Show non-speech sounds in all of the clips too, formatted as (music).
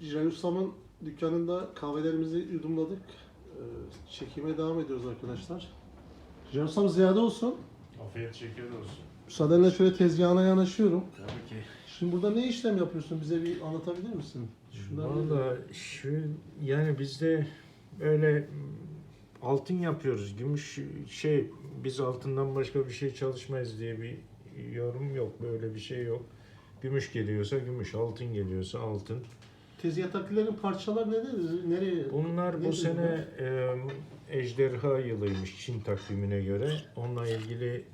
Jiray Ustam'ın dükkanında kahvelerimizi yudumladık. Ee, Çekime devam ediyoruz arkadaşlar. Jiray Ustam ziyade olsun. Afiyet şeker olsun. Müsaadenle şöyle tezgahına yanaşıyorum. Tabii ki. Şimdi burada ne işlem yapıyorsun? Bize bir anlatabilir misin? Şunlar? Valla şu yani bizde öyle altın yapıyoruz. Gümüş şey biz altından başka bir şey çalışmayız diye bir yorum yok. Böyle bir şey yok. Gümüş geliyorsa gümüş, altın geliyorsa altın. Tezgah takvilerin parçalar nedir? Nereye? Bunlar bu sene e, ejderha yılıymış Çin takvimine göre. Onunla ilgili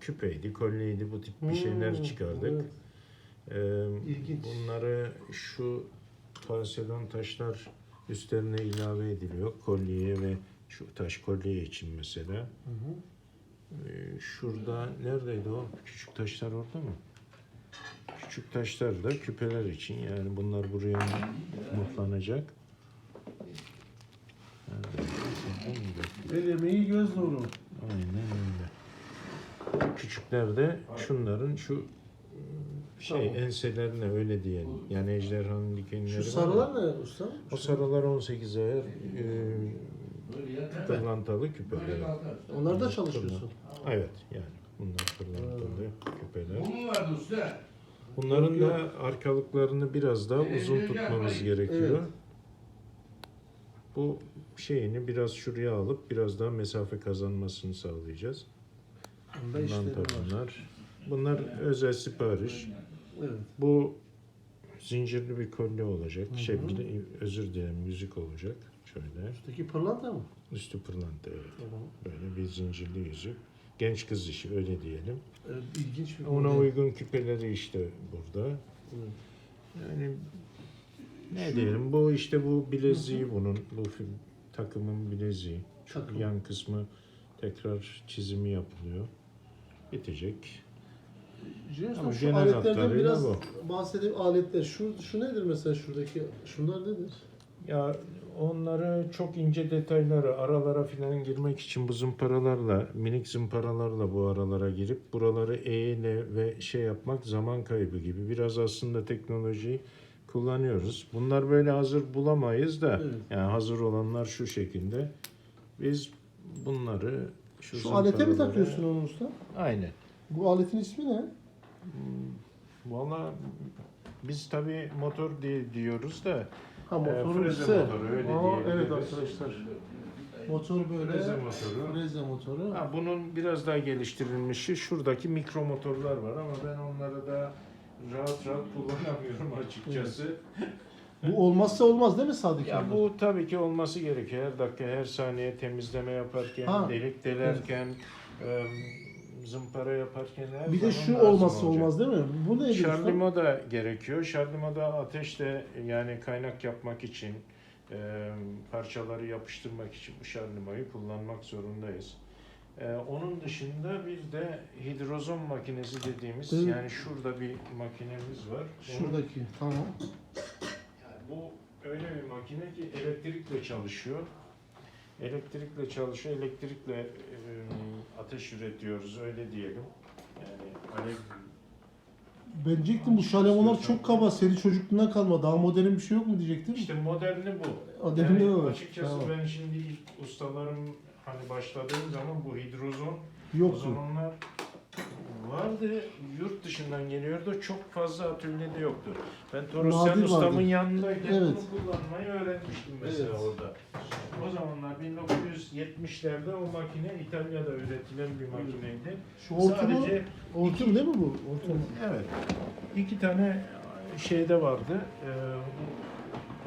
küpeydi, kolyeydi bu tip bir şeyler Hmm, çıkardık. evet. Ee, İlginç. Bunları şu porselon taşlar üstlerine ilave ediliyor. Kolyeye ve şu taş kolye için mesela. Hı hı. Ee, şurada neredeydi o? Küçük taşlar orada mı? Küçük taşlar da küpeler için. Yani bunlar buraya mutlanacak. El emeği göz nuru. Aynen öyle. Küçükler de şunların şu şey Tamam. enselerine öyle diyelim. Yani ejderhanın dikenleri. Şu sarılar ne usta? O sarılar 18 ayar e, pırlantalı küpeler. Onlarda çalışıyorsun. Evet yani bunlar pırlantalı küpeler. Bu mu vardı usta? Bunların da arkalıklarını biraz daha uzun tutmamız gerekiyor. Evet. Bu şeyini biraz şuraya alıp biraz daha mesafe kazanmasını sağlayacağız. Bunda işleri var. bunlar. Bunlar özel sipariş. Evet. Bu zincirli bir kolye olacak. Hı Şey hı. bir de, özür dilerim yüzük olacak. Şöyle. Üstteki pırlanta mı? Üstü pırlanta evet. Tamam. Böyle bir zincirli yüzük. Genç kız işi öyle diyelim. Evet, ilginç bir Ona model. uygun küpeleri işte burada. Evet. Yani ne diyelim bu işte bu bileziği bunun bu film, takımın bileziği. Şu Takım. yan kısmı tekrar çizimi yapılıyor. Bitecek. Ama şu genel aletlerden biraz bu. Aletler. Şu, şu nedir mesela şuradaki? Şunlar nedir? Ya onları çok ince detayları aralara falan girmek için bu zımparalarla minik zımparalarla bu aralara girip buraları eğile ve şey yapmak zaman kaybı gibi. Biraz aslında teknolojiyi kullanıyoruz. Bunlar böyle hazır bulamayız da Evet. yani hazır olanlar şu şekilde. Biz bunları şu, Şu alete mi takıyorsun onu usta? Aynen. Bu aletin ismi ne? Valla biz tabii motor diye diyoruz da Ha e, motorun freze motoru öyle Aa, diyebiliriz. evet arkadaşlar. Motor böyle. Freze motoru. Freze motoru. Ha, bunun biraz daha geliştirilmişi şuradaki mikro motorlar var ama ben onları da rahat rahat kullanamıyorum açıkçası. Bu olmazsa olmaz değil mi Sadık Ya bu tabii ki olması gerekiyor. Her dakika, her saniye temizleme yaparken, Ha. delik delerken, e, zımpara yaparken her Bir de zaman şu lazım olmazsa olacak. olmaz değil mi? Bu neydi usta? Şarlimo da gerekiyor. Şarlimo da ateşte yani kaynak yapmak için, e, parçaları yapıştırmak için bu şarlimoyu kullanmak zorundayız. E, onun dışında bir de hidrozon makinesi dediğimiz Evet. yani şurada bir makinemiz var. Onun- Şuradaki. Tamam. yani bu öyle bir makine ki elektrikle çalışıyor. Elektrikle çalışıyor, elektrikle e, ateş üretiyoruz öyle diyelim. Yani alev Ben diyecektim bu şalemolar çok kaba. Senin çocukluğundan kalma. Daha modern bir şey yok mu diyecektim. İşte moderni bu. Bu. Açıkçası Tamam. ben şimdi ilk ustalarım hani başladığım zaman bu hidrozon o Yoktu. zamanlar vardı. Yurt dışından geliyordu. Çok fazla atölyede yoktu. Ben Torosyan Nadir ustamın vardı. yanındayken Evet. bunu kullanmayı öğrenmiştim mesela Evet. orada. O zamanlar 1970'lerde o makine İtalya'da üretilen bir makineydi. Şu ortumu, Sadece ortum değil mi bu? Ortum. Evet. İki tane şeyde vardı. E,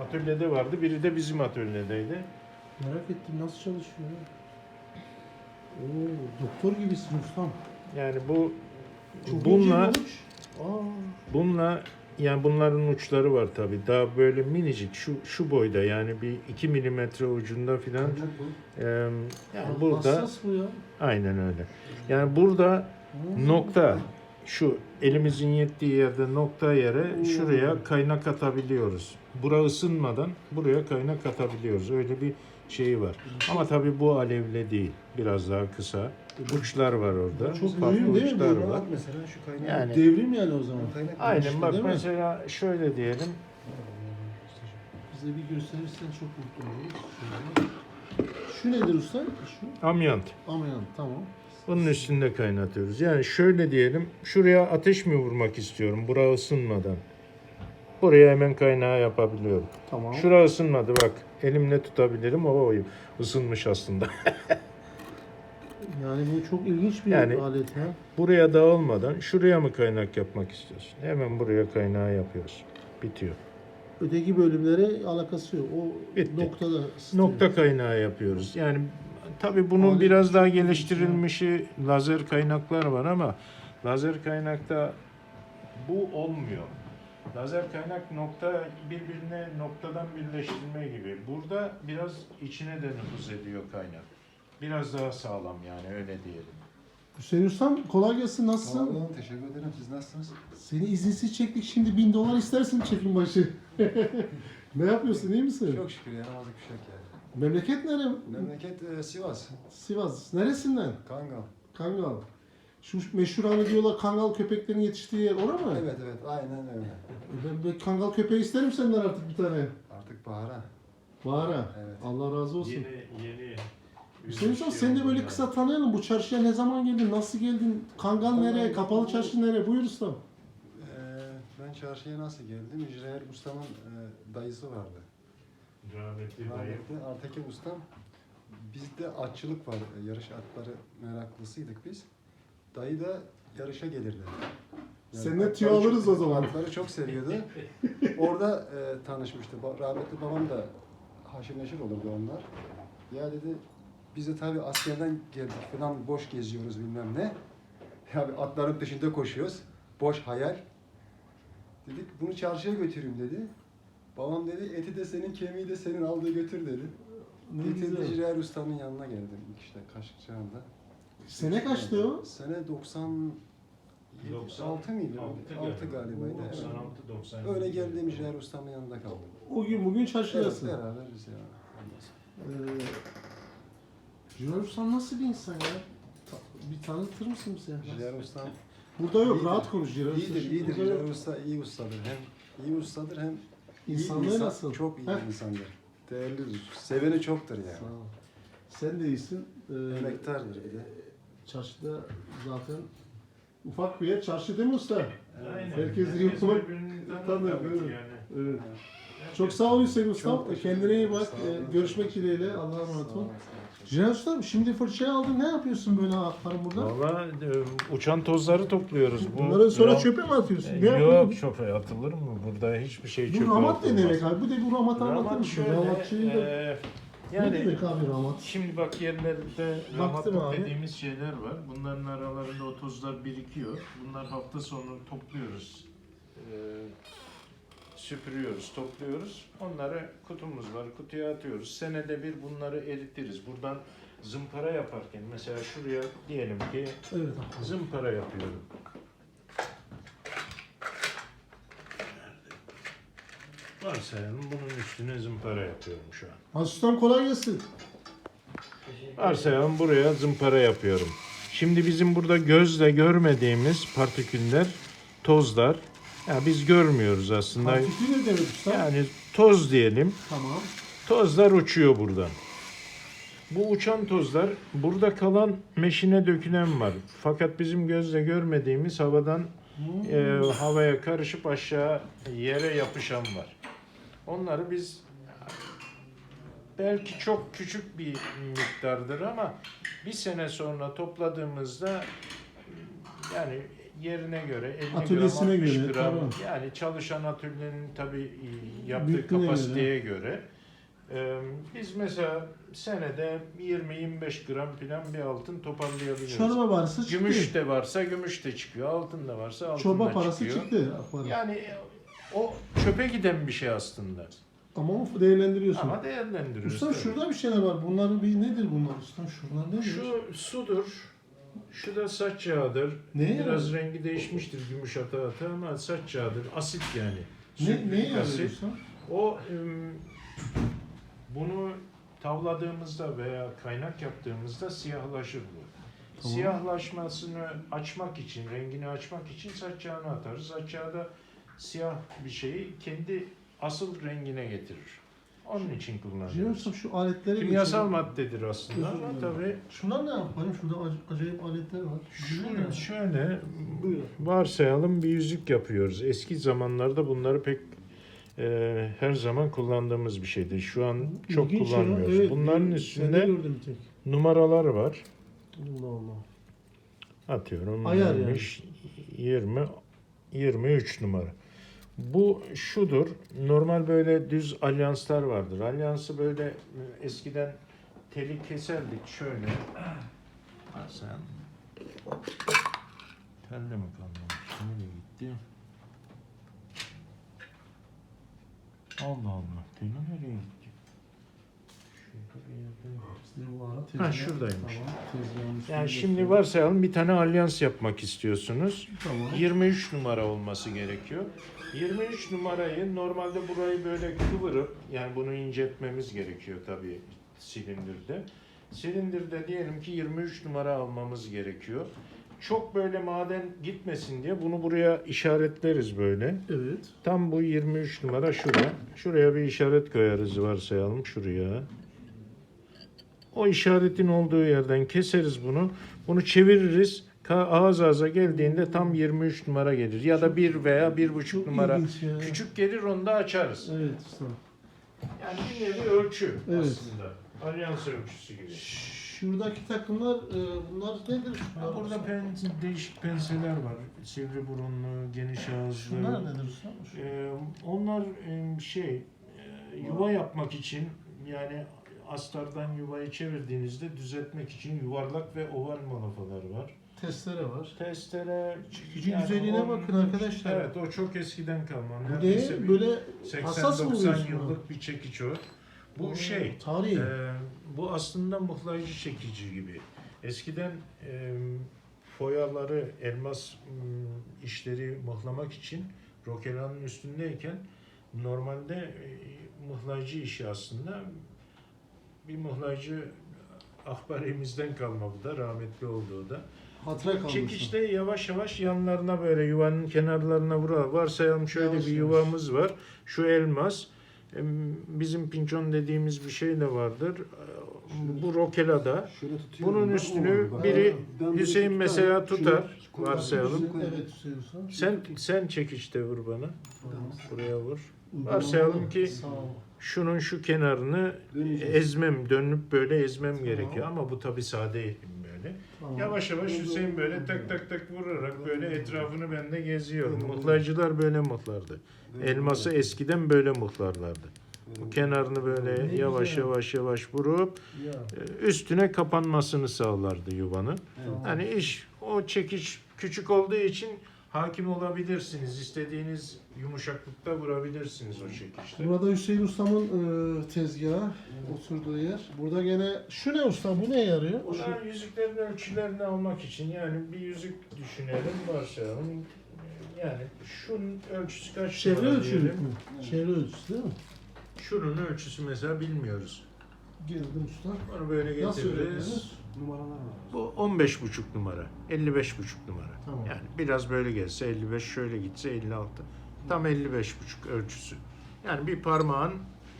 atölyede vardı. Biri de bizim atölyedeydi. Merak ettim nasıl çalışıyor. Oo, doktor gibisin ustam. Yani bu Çok bununla bununla yani bunların uçları var tabi. Daha böyle minicik şu şu boyda yani bir 2 milimetre ucunda filan. Ee, yani burada Hassas bu ya. aynen öyle. Yani burada Hmm. nokta şu elimizin yettiği yerde nokta yere şuraya kaynak atabiliyoruz. Bura ısınmadan buraya kaynak atabiliyoruz. Öyle bir şeyi var. Ama tabii bu alevle değil. Biraz daha kısa. Uçlar var orada. Çok Farklı mühim değil mi? uçlar Böyle var. Mesela şu kaynağı. Yani Devrim yani o zaman. Kaynak aynen bak değil mi? mesela şöyle diyelim. Bize bir gösterirsen çok mutlu oluruz. Şöyle. Şu nedir usta? Şu Amyant. amyan tamam. Bunun üstünde kaynatıyoruz. Yani şöyle diyelim, şuraya ateş mi vurmak istiyorum, bura ısınmadan. Buraya hemen kaynağı yapabiliyorum. Tamam. Şura ısınmadı bak, elimle tutabilirim, o ısınmış aslında. (laughs) Yani bu çok ilginç bir Yani- alet ha. Buraya dağılmadan şuraya mı kaynak yapmak istiyorsun? Hemen buraya kaynağı yapıyoruz. Bitiyor. Öteki bölümlere alakası yok. O Bitti. noktada ısıtıyor. Nokta kaynağı yapıyoruz. Yani tabii bunun Alet- biraz daha geliştirilmişi lazer kaynaklar var ama lazer kaynakta bu olmuyor. Lazer kaynak nokta birbirine noktadan birleştirme gibi. Burada biraz içine de nüfuz ediyor kaynak. Biraz daha sağlam yani öyle diyelim. Hüseyin Ustam kolay gelsin. Nasılsın? Sağ olun, teşekkür ederim. Siz nasılsınız? Seni izinsiz çektik. Şimdi bin dolar istersin çekim başı. (laughs) ne yapıyorsun? iyi misin? Çok şükür yaramazlık bir şey yok yani. Memleket nere? Memleket e, Sivas, Sivas. Neresinden? Kangal. Kangal. Şu meşhur hani diyorlar kangal köpeklerin yetiştiği yer orada mı? Evet evet, aynen öyle. Ben bir kangal köpeği isterim senden artık bir tane. Artık bahara. Bahara. Evet. Allah razı olsun. Yeni yeni Hüseyin Usta seni de böyle kısa tanıyalım. Bu çarşıya ne zaman geldin? Nasıl geldin? Kangal nereye? Kapalı çarşı nereye? Buyur ustam. Ee, ben çarşıya nasıl geldim? Mücreher Ustam'ın e, dayısı vardı. rahmetli dayı. Rahmetli Artekin Ustam. Bizde atçılık var, e, yarış atları meraklısıydık biz. Dayı da yarışa gelirdi. Seninle atları tüyo çok- alırız o zaman. Atları çok seviyordu. Orada e, tanışmıştı. Ba- Rahmetli babam da haşir neşir olurdu onlar. Ya dedi, biz de tabii askerden geldik falan boş geziyoruz bilmem ne. Ya bir atların peşinde koşuyoruz. Boş hayal. Dedik bunu çarşıya götüreyim dedi. Babam dedi eti de senin kemiği de senin aldığı götür dedi. Getirdi. Ciğer Usta'nın yanına geldim işte Kaşık Çağı'nda. Sene kaçtı o? Sene 90 6 mıydı? 6 galibaydı. evet. 96 90. Öyle geldiğim Ciğer Usta'nın yanında kaldım. O gün bugün Evet, çarşıdasın. beraberiz ya. Ee, Jüner Usta nasıl bir insan ya? Ta- bir tanıtır mısın bize? Ciğer Usta'm Burada yok, İyidir. rahat konuş Jüner Usta. iyidir, iyidir. burada Ciğer yok. Usta iyi ustadır. Hem iyi ustadır hem iyi İnsanlığı insan- nasıl? Çok iyi Heh. insandır. Değerlidir. Seveni çoktur Sağ yani. ol. Sen de iyisin. Ee, Emektardır bir de. çarşıda zaten ufak bir yer. Çarşı değil mi usta? Aynen. Herkes değil mi? tabii yani. Evet. Çok sağ ol Hüseyin Usta. Çok teşekkür Kendine iyi ederim. bak. Sağ olun. Ee, görüşmek dileğiyle. Allah'a emanet Sağ ol. olun, Usta şimdi fırçayı aldın. Ne yapıyorsun böyle ayakların burada? Valla e, uçan tozları topluyoruz. Bu Bunları sonra ram- çöpe mi atıyorsun? E, Ne Yok yapıyorsun? çöpe atılır mı? Burada hiçbir şey Bu çöpe ramat ne atılmaz. demek abi? Bu de bu ramat anlatır Ramat mısın? şöyle, Ramatçıyı da... e, Ne yani demek abi ramat? şimdi bak yerlerde Baktım ramatlık abi. dediğimiz şeyler var. Bunların aralarında o tozlar birikiyor. Bunlar hafta sonu topluyoruz. E, süpürüyoruz, topluyoruz. Onları kutumuz var, kutuya atıyoruz. Senede bir bunları eritiriz. Buradan zımpara yaparken mesela şuraya diyelim ki Evet. Zımpara yapıyorum. Varsayalım bunun üstüne zımpara yapıyorum şu an. Asistan kolay gelsin. Varsayalım buraya zımpara yapıyorum. Şimdi bizim burada gözle görmediğimiz partiküller, tozlar, ya biz görmüyoruz aslında. Partikül ne demek usta? Yani toz diyelim. Tamam. Tozlar uçuyor buradan. Bu uçan tozlar burada kalan meşine dökülen var. Fakat bizim gözle görmediğimiz havadan Hmm. e, havaya karışıp aşağı yere yapışan var. Onları biz belki çok küçük bir miktardır ama bir sene sonra topladığımızda yani yerine göre 50 Atölyesine gram, 60 göre, gram tamam. yani çalışan atölyenin tabii yaptığı Büyüklüğüne kapasiteye göre. e, biz mesela senede 20-25 gram falan bir altın toparlayabiliyoruz. Çorba parası çıktı. Gümüş de varsa gümüş de çıkıyor, altın da varsa altın Çorba da parası çıkıyor. çıktı. Para. Yani e, o çöpe giden bir şey aslında. Ama onu değerlendiriyorsun. Ama değerlendiriyoruz. Usta tabii. şurada bir şeyler var. Bunların bir nedir bunlar usta? Şunlar nedir? Şu sudur. Şu da saç yağıdır. Neye Biraz rengi değişmiştir gümüş ata ata ama saç yağıdır. Asit yani. ne, Sülfürik neye yarıyor asit. O ım, bunu tavladığımızda veya kaynak yaptığımızda siyahlaşır bu. Tamam. Siyahlaşmasını açmak için, rengini açmak için saç yağını atarız. Saç yağı da siyah bir şeyi kendi asıl rengine getirir. Onun için kullanıyoruz. Ustam şu aletleri Kimyasal geçelim. maddedir aslında Özür ama dilerim. tabii Şunlar ne yapalım? Şurada ac- acayip aletler var. Şöyle, şöyle Buyurun. varsayalım bir yüzük yapıyoruz. Eski zamanlarda bunları pek e, her zaman kullandığımız bir şeydi. Şu an çok İlginç ya, kullanmıyoruz. evet. Bunların üstünde gördüm tek. numaralar var. Allah Allah. Atıyorum Ayar neymiş? 20 23 numara. Bu şudur. Normal böyle düz alyanslar vardır. Alyansı böyle e, eskiden teli keserdik şöyle. (clears throat) Sen telle mi kalmamış? Nereye gitti? Allah Allah. Teli nereye gitti? Ha, şuradaymış. Yani şimdi varsayalım bir tane alyans yapmak istiyorsunuz. Tamam. 23 numara olması gerekiyor. 23 numarayı normalde burayı böyle kıvırıp yani bunu inceltmemiz gerekiyor tabii silindirde. Silindirde diyelim ki 23 numara almamız gerekiyor. Çok böyle maden gitmesin diye bunu buraya işaretleriz böyle. Evet. Tam bu 23 numara şuraya. Şuraya bir işaret koyarız varsayalım şuraya. O işaretin olduğu yerden keseriz bunu. Bunu çeviririz. Ka- Ağız ağza geldiğinde tam 23 numara gelir. Ya da 1 veya 1,5 Çok numara. ya. Küçük gelir onu da açarız. Evet usta. Yani bir nevi ölçü Evet. aslında. Alyans ölçüsü gibi. Şuradaki takımlar e, bunlar nedir? Şunlar burada usta? pen, değişik penseler var. Sivri burunlu, geniş ağızlı. Şunlar nedir usta? Ee, onlar e, şey e, yuva yapmak için yani astardan yuvayı çevirdiğinizde düzeltmek için yuvarlak ve oval malafalar var. Testere var. Testere Gücü güzelliğine bakın arkadaşlar. Evet o çok eskiden kalma. Bu Neredeyse bir Böyle hassas mı 80-90 oluyorsun? yıllık bir çekiç o. Bu Oo, şey Tarihi. e, bu aslında mıhlayıcı çekici gibi. Eskiden e, foyaları, elmas m, işleri mıhlamak için rokelanın üstündeyken normalde e, mıhlayıcı işi aslında bir mıhlayıcı ahbarimizden kalma bu da rahmetli olduğu da. Hatıra kalmış. Çekiçte yavaş yavaş yanlarına böyle yuvanın kenarlarına vurar. Varsayalım şöyle Yavaş bir yavaş. yuvamız var. Şu elmas. Bizim pinçon dediğimiz bir şey de vardır. Bu rokelada. Şöyle tutuyorum. Bunun ben, üstünü olmadı. biri Ben Hüseyin tutarım, mesela tutar, koyarım, varsayalım. şunu koyarım. Evet Hüseyin usta. Sen sen çekiçte vur bana. Tamam. Buraya vur. Varsayalım ki- Sağ ol. Şunun şu kenarını Döneceğiz. ezmem, dönüp böyle ezmem gerekiyor ama bu tabi sade böyle. Tamam. Yavaş yavaş Hüseyin böyle tak tak tak vurarak böyle etrafını ben de geziyorum. Mıhlayıcılar böyle mıhlardı. Elması eskiden böyle mıhlarlardı. Bu kenarını böyle yavaş yavaş yavaş vurup e, üstüne kapanmasını sağlardı yuvanın. Hani iş o çekiç küçük olduğu için hakim olabilirsiniz. İstediğiniz yumuşaklıkta vurabilirsiniz o çekişte. Burada Hüseyin Ustam'ın e, tezgahı, oturduğu yer. Burada gene şu ne usta? Bu ne yarıyor? Şu, Bunlar yüzüklerin ölçülerini almak için yani bir yüzük düşünelim varsayalım. Yani şunun ölçüsü kaç çevre numara ölçülük diyelim. mü? Çevre ölçüsü değil mi? Şunun ölçüsü mesela bilmiyoruz. Girdim usta. Onu böyle Nasıl getiririz. Numaralar var. Bu 15,5 numara, 55,5 numara. Tamam. Yani biraz böyle gelse 55, şöyle gitse 56. Tam 55,5 ölçüsü. Yani bir parmağın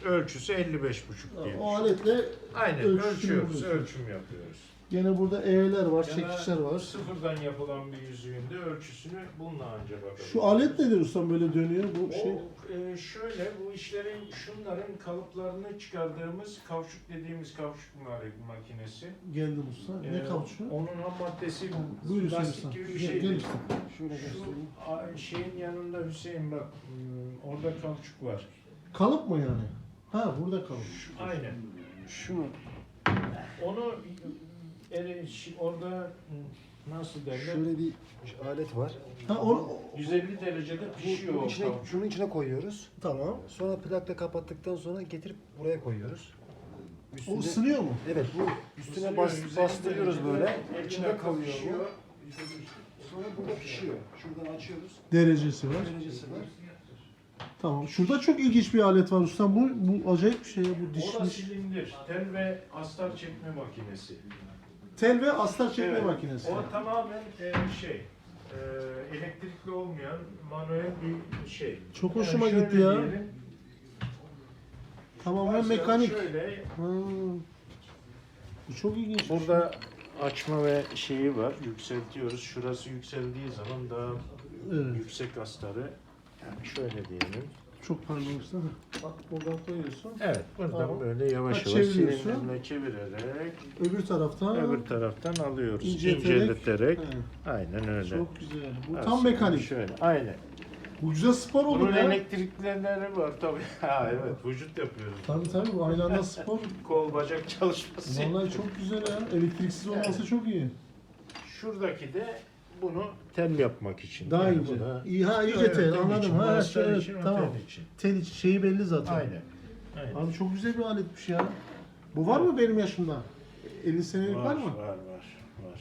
ölçüsü 55,5 diye. O aletle Aynen ölçüyoruz, ölçüm yapıyoruz. Gene burada eğeler var, da çekişler var. Sıfırdan yapılan bir yüzüğün de ölçüsünü bununla anca bakabiliriz. Şu alet nedir ustam böyle dönüyor bu O, şey? e, şöyle bu işlerin şunların kalıplarını çıkardığımız kavşuk dediğimiz kavşuk ma- makinesi. Geldim usta. Ne E, kalçı? Onun ham maddesi Buyur Hüseyin lastik usta. gibi bir Gel, şey. gel usta. Şöyle Şu şeyin yanında Hüseyin bak hmm, orada kavşuk var. Kalıp mı yani? Ha burada kalıp. Aynen. Şunu Onu orada nasıl derler? şöyle bir alet var. Ha o 150 derecede Bu, pişiyor bunun o içine, kavşuk. şunun içine koyuyoruz. tamam. Sonra plakla kapattıktan sonra getirip buraya koyuyoruz. O Üstünde, ısınıyor mu? evet bu üstüne Isınıyor, bas, 150 bastırıyoruz derecede böyle. bir İçinde dakika kalıyor pişiyor. bu. Sonra burada pişiyor. Şuradan açıyoruz. Derecesi var. Derecesi var. Tamam. Şurada çok ilginç bir alet var ustam. Bu, bu acayip bir şey ya. Bu O da dişmiş. silindir, tel ve astar çekme makinesi. Tel ve astar çekme Evet. makinesi. O tamamen e, şey, e, elektrikli olmayan manuel bir şey. Çok hoşuma şöyle gitti ya. diyelim, Tamamen mekanik. Şöyle Ha. Bu çok ilginç. burada açma ve şeyi var. Yükseltiyoruz. Şurası yükseldiği zaman daha Evet. yüksek astarı yani şöyle diyelim. Çok pardon usta. Bak buradan koyuyorsun. Evet, buradan Tamam. böyle yavaş Ha, yavaş çeviriyorsun. silindirle çevirerek Öbür taraftan öbür taraftan alıyoruz. incelterek. He, Aynen öyle. Çok güzel. Bu tam mekanik. Şöyle, aynen. Bu güzel spor olur Bunun ya. elektrikleri var tabii. (laughs) Ha evet, vücut yapıyoruz. Tabii tabii bu aynı anda spor. (laughs) Kol bacak çalışması. Vallahi çok güzel ya. Elektriksiz olması çok iyi. Şuradaki de bunu tel yapmak için. Daha ince. bu İyi ha iyice Evet, tel anladım. Ha, bu evet, tamam. tel için. Tel için şeyi belli zaten. Aynen. Aynen. Abi çok güzel bir aletmiş ya. Bu var mı benim yaşımda? 50 senelik var, mı? Var, var,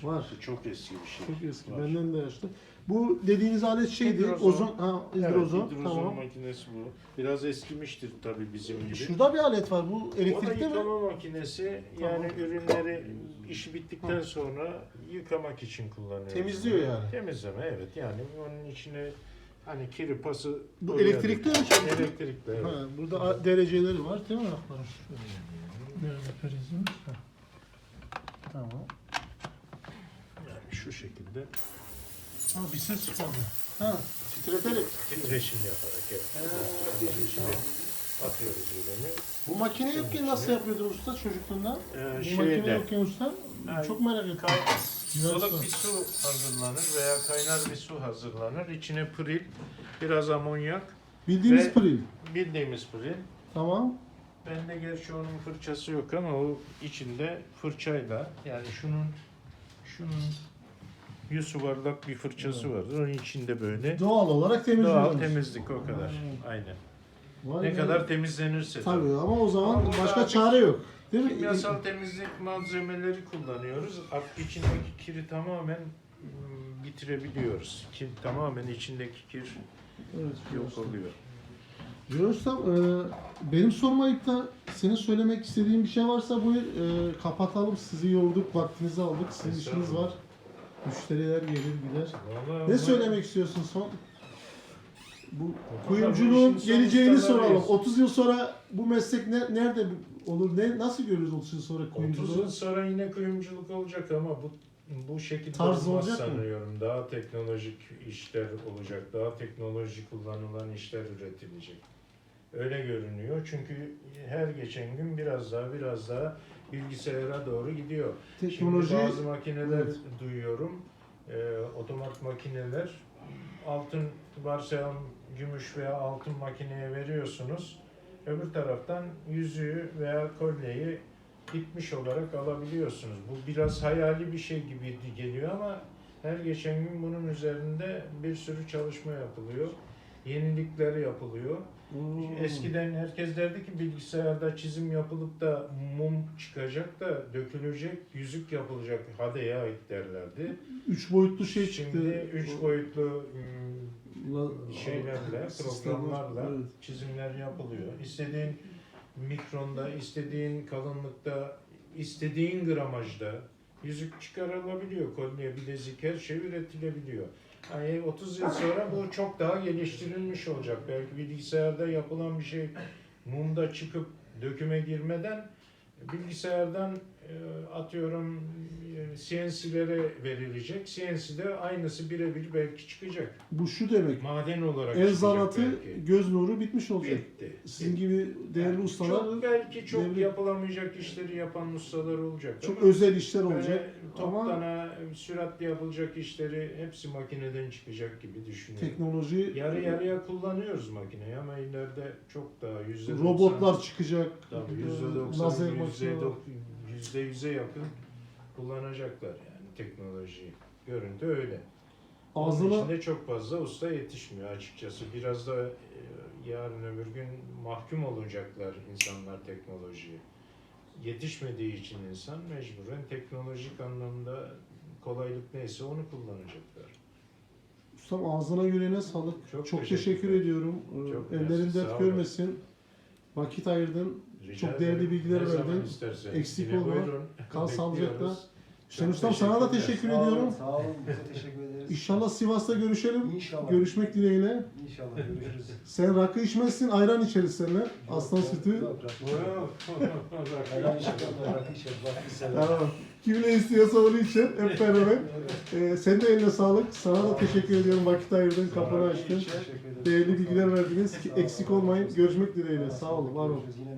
var. Bu çok eski bir şey. Çok eski. Var. Benden de yaşlı. Bu dediğiniz alet şeydi. Hidrozon. Ozon. Ha, Evet, hidrozon. hidrozon tamam. makinesi bu. Biraz eskimiştir tabii bizim gibi. Şurada bir alet var. Bu o da elektrikli mi? yıkama makinesi. Yani ürünleri işi bittikten sonra yıkamak için kullanıyoruz. Temizliyor yani. Temizleme evet. Yani onun içine hani kiri pası Bu oluyor. elektrikli mi? Elektrikli evet. Ha, burada a- dereceleri var değil mi ayakların? Nerede prizimiz? Ha. Tamam. Yani şu şekilde Ha bir ses çıkardı. Ha titreterek. titreşim yaparak evet. Atıyoruz ürünü. Bu makine yokken nasıl yapıyordun usta çocukluğunda? Ee, Bu şeyde- makine yokken usta Ha, çok merak ettim. Kay- bir su hazırlanır veya kaynar bir su hazırlanır. İçine pril, biraz amonyak, Bildiğimiz Ve- pril. bildiğimiz pril. Tamam. Bende gerçi onun fırçası yok ama o içinde fırçayla yani şunun şunun 100 yuvarlak bir fırçası vardır. Onun içinde böyle Doğal olarak temizliyoruz. doğal temizlik o kadar. Aynen. Vay Ne be. kadar temizlenirse. Tabii ama o zaman Ama burada başka artık çare yok. Değil mi? Kimyasal temizlik malzemeleri kullanıyoruz. Artık içindeki kiri tamamen mm, bitirebiliyoruz. Ki tamamen içindeki kir Evet, yok oluyor. Ustam, e, benim sormayıp da senin söylemek istediğin bir şey varsa buyur. E, kapatalım. Sizi yorduk, vaktinizi aldık. Sizin işiniz var. Müşteriler gelir gider. Vallahi Ne söylemek istiyorsun son? Bu kuyumculuğun geleceğini soralım. 30 yıl sonra bu meslek ne, nerede olur? Ne nasıl görürüz 30 yıl sonra 30 kuyumculuğu? yıl sonra yine kuyumculuk olacak ama bu bu şekilde Tarz olmaz olacak mı? sanıyorum. Daha teknolojik işler olacak. Daha teknoloji kullanılan işler üretilecek. Öyle görünüyor. Çünkü her geçen gün biraz daha biraz daha bilgisayara doğru gidiyor. Teknoloji Şimdi bazı makineler Evet. duyuyorum. Ee, otomat makineler altın varsayalım gümüş veya altın makineye veriyorsunuz. Öbür taraftan yüzüğü veya kolyeyi bitmiş olarak alabiliyorsunuz. Bu biraz hayali bir şey gibi geliyor ama her geçen gün bunun üzerinde bir sürü çalışma yapılıyor. Yenilikler yapılıyor. Hmm. Eskiden herkes derdi ki bilgisayarda çizim yapılıp da mum çıkacak da dökülecek, yüzük yapılacak hadi ya derlerdi. üç boyutlu şey çıktı. Şimdi üç boyutlu ım, La- şeylerle, programlarla evet. çizimler yapılıyor. İstediğin mikronda, istediğin kalınlıkta, istediğin gramajda yüzük çıkarılabiliyor. Kolye, bilezik her şey üretilebiliyor. Yani 30 yıl sonra bu çok daha geliştirilmiş olacak. Belki bilgisayarda yapılan bir şey mumda çıkıp döküme girmeden bilgisayardan atıyorum e, CNC'lere verilecek. CNC'de aynısı birebir belki çıkacak. Bu şu demek. Maden olarak El çıkacak belki. göz nuru bitmiş olacak. Bitti. Sizin gibi değerli Yani ustalar çok, belki çok devlet- yapılamayacak işleri yapan ustalar olacak. çok ama özel işler olacak. Ama toptana, süratli yapılacak işleri hepsi makineden çıkacak gibi düşünüyorum. teknoloji Yarı yarıya kullanıyoruz makineyi ama ileride çok daha yüzde robotlar çıkıyor. tabii Ee, yüzde doksan, yüzde yüzde yüze yakın kullanacaklar yani teknolojiyi. Görüntü öyle. Onun Ağzına içinde çok fazla usta yetişmiyor açıkçası. Biraz da e, yarın öbür gün mahkum olacaklar insanlar teknolojiye. Yetişmediği için insan mecburen teknolojik anlamda kolaylık neyse onu kullanacaklar. ustam ağzına yüreğine sağlık. Çok, Çok teşekkür teşekkürler. ediyorum. Ee, Çok Ellerin dert görmesin. Vakit ayırdın. Rica Çok ederim. değerli bilgiler verdin. Eksik olma. Kal sağlıcakla. Hüseyin Ustam sana da teşekkür Sağ olun, ediyorum. Sağ olun. Bize teşekkür ederiz. İnşallah Sivas'ta görüşelim. İnşallah. Görüşmek dileğiyle. İnşallah görüşürüz. (laughs) Sen rakı içmezsin, ayran içeriz seninle. Aslan Yok, sütü. Yok, yok. Helal işe rakı içer, rakı sever. Tamam. Kim ne istiyorsa onu içer. Hep (laughs) beraber. Ee, senin de eline sağlık. Sana da teşekkür ediyorum. Vakit ayırdın, kapını açtın. Teşekkür. Değerli bilgiler verdiniz. Eksik olmayın. Görüşmek dileğiyle. Sağ olun, var olun. Görüşürüz. Yine de